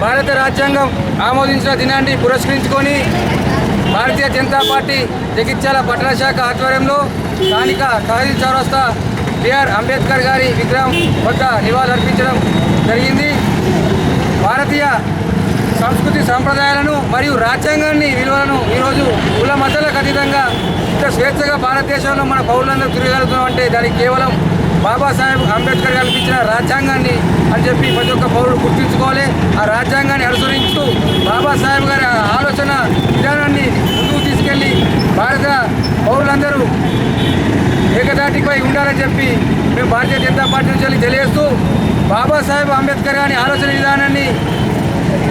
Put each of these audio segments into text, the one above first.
భారత రాజ్యాంగం ఆమోదించిన దినాన్ని పురస్కరించుకొని భారతీయ జనతా పార్టీ జగిత్యాల పట్టణ శాఖ ఆధ్వర్యంలో స్థానిక తహసీల్ చౌరస్తా బిఆర్ అంబేద్కర్ గారి విగ్రహం వద్ద నివాళులర్పించడం జరిగింది. భారతీయ సంస్కృతి సంప్రదాయాలను మరియు రాజ్యాంగాన్ని విలువలను ఈరోజు కుల మతాలకు అతీతంగా ఇంత స్వేచ్ఛగా భారతదేశంలో మన పౌరులందరూ తిరగలుగుతున్నాం అంటే దానికి కేవలం బాబాసాహెబ్ అంబేద్కర్ గారు ఇచ్చిన రాజ్యాంగాన్ని అని చెప్పి ప్రతి ఒక్క పౌరుడు గుర్తుంచుకోవాలి. ఆ రాజ్యాంగాన్ని అనుసరిస్తూ బాబాసాహెబ్ గారి ఆలోచన విధానాన్ని ముందుకు తీసుకెళ్ళి భారత పౌరులందరూ ఏకదాటిపై ఉండాలని చెప్పి మేము భారతీయ జనతా పార్టీ నుంచి వెళ్ళి తెలియజేస్తూ బాబాసాహెబ్ అంబేద్కర్ గారి ఆలోచన విధానాన్ని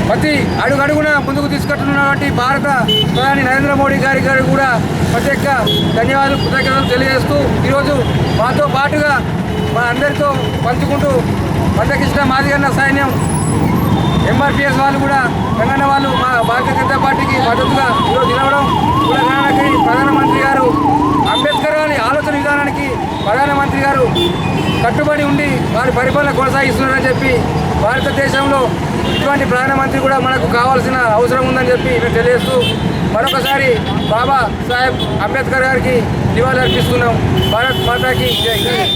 ప్రతి అడుగడుగున ముందుకు తీసుకెళ్తున్నటువంటి భారత ప్రధాని నరేంద్ర మోడీ గారి గారు కూడా ప్రత్యేక ధన్యవాదాలు కృతజ్ఞతలు తెలియజేస్తూ ఈరోజు మాతో పాటుగా మన అందరితో పంచుకుంటూ మందకృష్ణ మాదిగన్న సైన్యం ఎంఆర్పిఎస్ వాళ్ళు కూడా తెలంగాణ వాళ్ళు మా భారతీయ జనతా పార్టీకి మద్దతుగా ఈరోజు నిలవడం కులగణనకి ప్రధానమంత్రి గారు అంబేద్కర్ గారి ఆలోచన విధానానికి ప్రధానమంత్రి గారు కట్టుబడి ఉండి వారి పరిపాలన కొనసాగిస్తున్నారని చెప్పి భారతదేశంలో ఇటువంటి ప్రధానమంత్రి కూడా మనకు కావాల్సిన అవసరం ఉందని చెప్పి మేము తెలియజేస్తూ మరొకసారి బాబా సాహెబ్ అంబేద్కర్ గారికి నివాళులర్పిస్తున్నాం. భారత్ మాతాకి జై